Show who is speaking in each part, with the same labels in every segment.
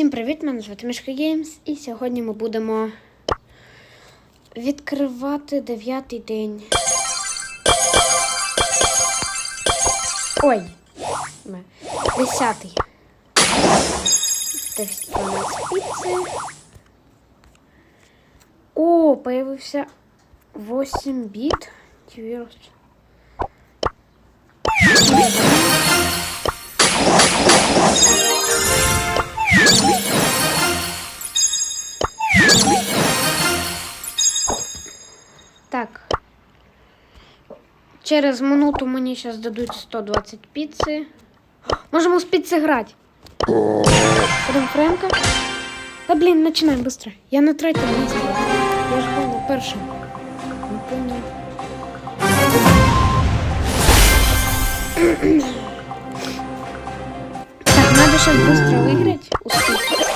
Speaker 1: Всім привіт! Мене звати Мішка Геймс, і сьогодні ми будемо відкривати дев'ятий день. Ой, десятий. Десь 12 піци. О, появився 8 біт. Вірус. Так. Через минуту мені зараз дадуть 120 піци. Можемо з піци грати. Потім Френка. Та блін, починаємо швидко. Я на третьому місці. Я ж був на першому. Не понял. Так, надо сейчас быстро выиграть. Успеть.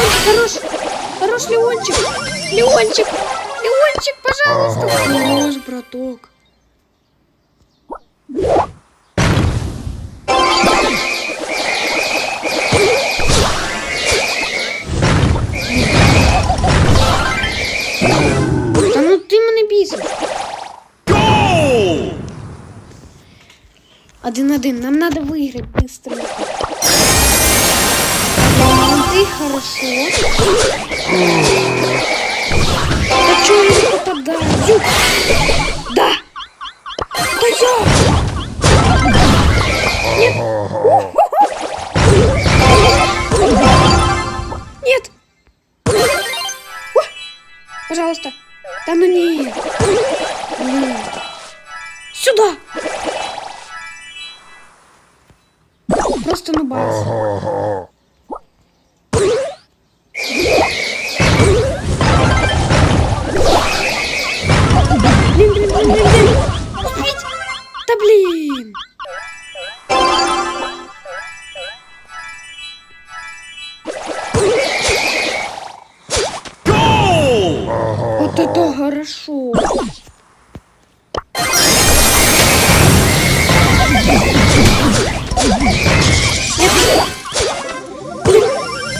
Speaker 1: Леончик, хорош. Хорош, Леончик. Леончик. Леончик, пожалуйста. Хорош, браток. Та ну ти мене бісиш. Один-один. Нам надо выиграть быстро. Ты хорошо. А чё он попадает? Ю! Да! Да я! Нет! Нет! Пожалуйста! Да ну нет! Сюда! Просто ну это хорошо.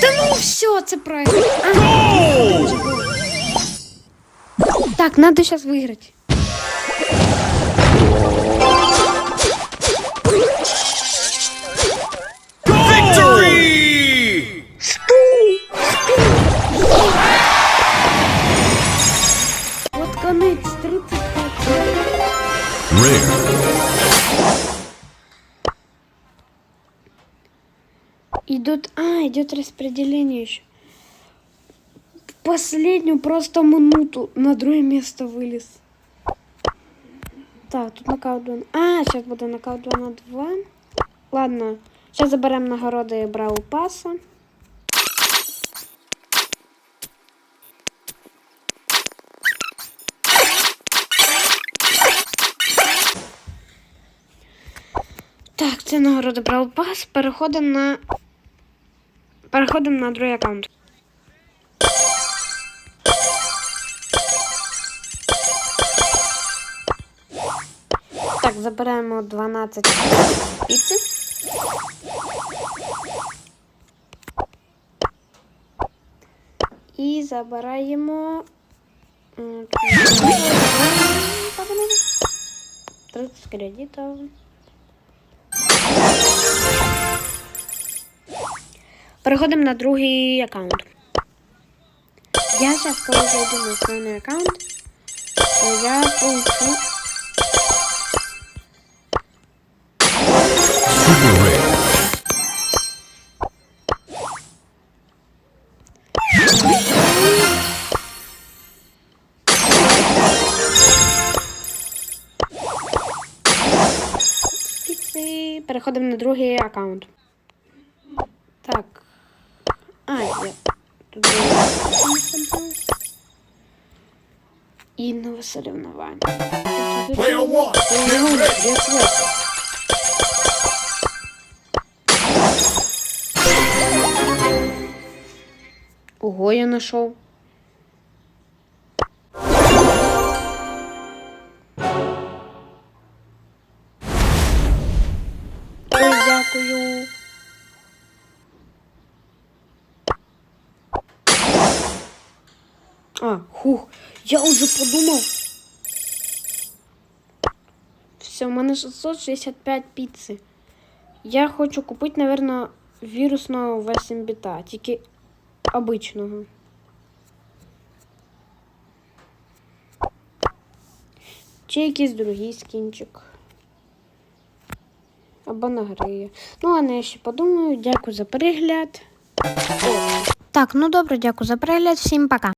Speaker 1: Да ну все, це правильно. Ага. Так, надо сейчас выиграть. 35.
Speaker 2: Rare.
Speaker 1: Идут... А, идет распределение еще. В последнюю просто минуту на другое место вылез. Так, тут нокаут 2. А, сейчас буде нокаут 2 на 2. Ладно, сейчас заберемо нагороди Брау Паса. Так, це нагорода Брау Пас. Переходимо на. Переходимо на другий аккаунт. Так, забираємо 12 піци. І забираємо. м, 30 кредитів. Переходимо на другий аккаунт. Я зараз, коли зайду на основний аккаунт, то я получу. Переходимо на другий аккаунт. Так. А, я тут і нове соревновання.
Speaker 2: Get.
Speaker 1: Ого, я знайшов. А, хух, я уже подумав. Все, у мене 665 піци. Я хочу купити, наверное, вірусного 8 біта, тільки обичного. Чи якийсь другий скінчик. Або награє. Ну, а я ще подумаю. Дякую за перегляд. Так, ну добре, дякую за перегляд. Всім пока.